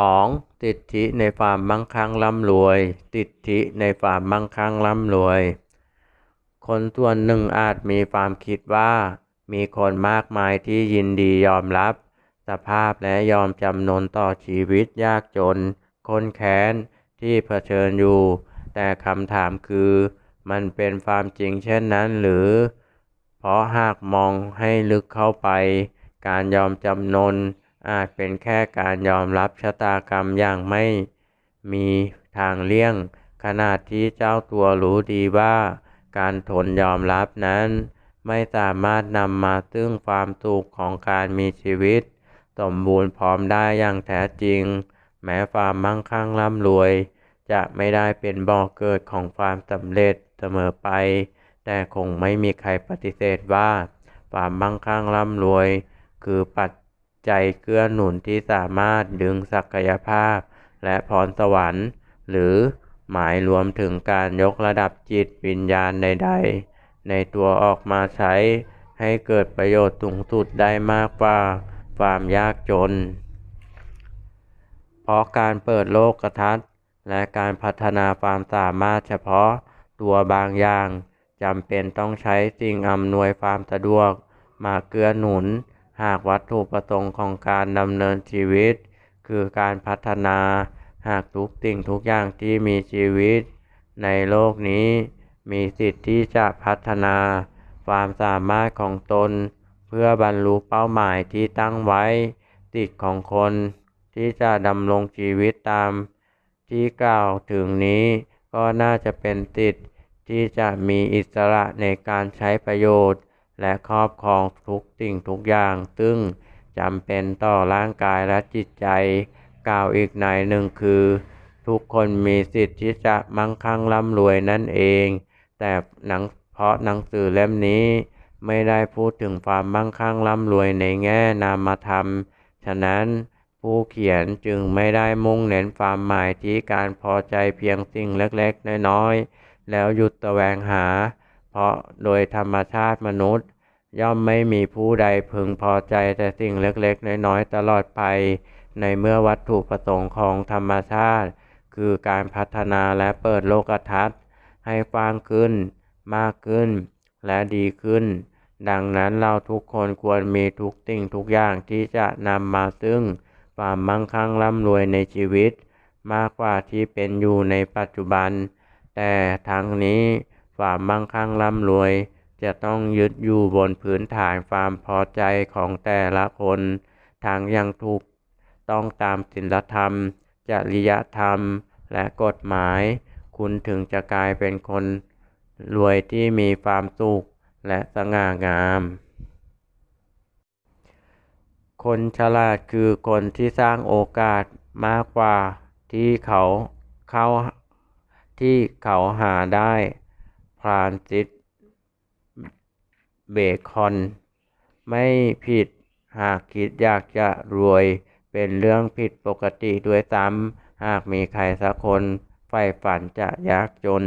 2. สิดทิในความมั่งคั่งร่ำรวยสิดทิในความมั่งคั่งร่ำรวย คนส่วนหนึ่งอาจมีความคิดว่า มีคนมากมายที่ยินดียอมรับ สภาพและยอมจำนนต่อชีวิตยากจน คนแค้นที่เผชิญอยู่ แต่คำถามคือ มันเป็นความจริงเช่นนั้นหรือ เพราะหากมองให้ลึกเข้าไป การยอมจำนน อาจเป็นแค่การยอมรับชะตากรรมอย่างไม่มีทางเลี่ยงขณะที่เจ้าตัวรู้ดีว่า การทนยอมรับนั้น ไม่สามารถนำมาซึ่งความสุขของการมีชีวิต สมบูรณ์พร้อมได้อย่างแท้จริง แม้ความมั่งคั่งร่ำรวย จะไม่ได้เป็นบ่อกเกิดของความสำเร็จเสมอไป แต่คงไม่มีใครปฏิเสธว่า ความมั่งคั่งร่ำรวย คือปัจ ใจเกื้อหนุนที่สามารถดึงศักยภาพ และพรสวรรค์ หรือหมายรวมถึงการยกระดับจิตวิญญาณใด ๆ ในตัวออกมาใช้ให้เกิดประโยชน์สูงสุดได้มากกว่าความยากจน เพราะการเปิดโลกกระทัศน์และการพัฒนาความสามารถเฉพาะตัวบางอย่างจำเป็นต้องใช้สิ่งอำนวยความสะดวก มาเกื้อหนุน หากวัตถุประสงค์ของการดำเนินชีวิต คือการพัฒนา หากทุกสิ่งทุกอย่างที่มีชีวิต ในโลกนี้ มีสิทธิ์ที่จะพัฒนา ความสามารถของตน เพื่อบรรลุเป้าหมายที่ตั้งไว้ สิทธิ์ของคนที่จะดำรงชีวิตตาม ที่กล่าวถึงนี้ก็น่าจะเป็นสิทธิ์ที่จะมีอิสระในการใช้ประโยชน์ และครอบครองทุกสิ่งทุกอย่าง ซึ่งจำเป็นต่อร่างกายและจิตใจ กล่าวอีกในหนึ่งคือ ทุกคนมีสิทธิ์ที่จะมั่งคั่งร่ำรวยนั่นเอง แต่หนังเพราะหนังสือเล่มนี้ไม่ได้พูดถึงความมั่งคั่งร่ำรวยในแง่นามธรรม ฉะนั้นผู้เขียนจึงไม่ได้มุ่งเน้นความหมายที่การพอใจเพียงสิ่งเล็กๆ น้อยๆ แล้วหยุดแสวงหา เพราะโดยธรรมชาติมนุษย์ ย่อมไม่มีผู้ใดพึงพอใจแต่สิ่งเล็กๆ น้อยๆ ตลอดไป ในเมื่อวัตถุประสงค์ของธรรมชาติ คือการพัฒนาและเปิดโลกทัศน์ ให้กว้างขึ้น มากขึ้น และดีขึ้น ดังนั้นเราทุกคนควรมีทุกสิ่งทุกอย่างที่จะนำมาซึ่ง ความมั่งคั่งร่ำรวยในชีวิต มากกว่าที่เป็นอยู่ในปัจจุบัน แต่ทั้งนี้ความมั่งคั่งร่ำรวย จะต้องยึดอยู่บนพื้นฐานความพอใจของแต่ละคนทั้งยังถูกต้องตามศีลธรรม จริยธรรม และกฎหมาย คุณถึงจะกลายเป็นคน รวยที่มีความสุขและสง่างาม คนฉลาดคือคนที่สร้างโอกาสมากกว่าที่เขาเข้าที่เขาหาได้ฟรานซิส เบคอน ไม่ผิดหากคิดอยากจะรวยเป็นเรื่องผิดปกติด้วยซ้ำหากมีใครสักคนใฝ่ฝันจะยากจน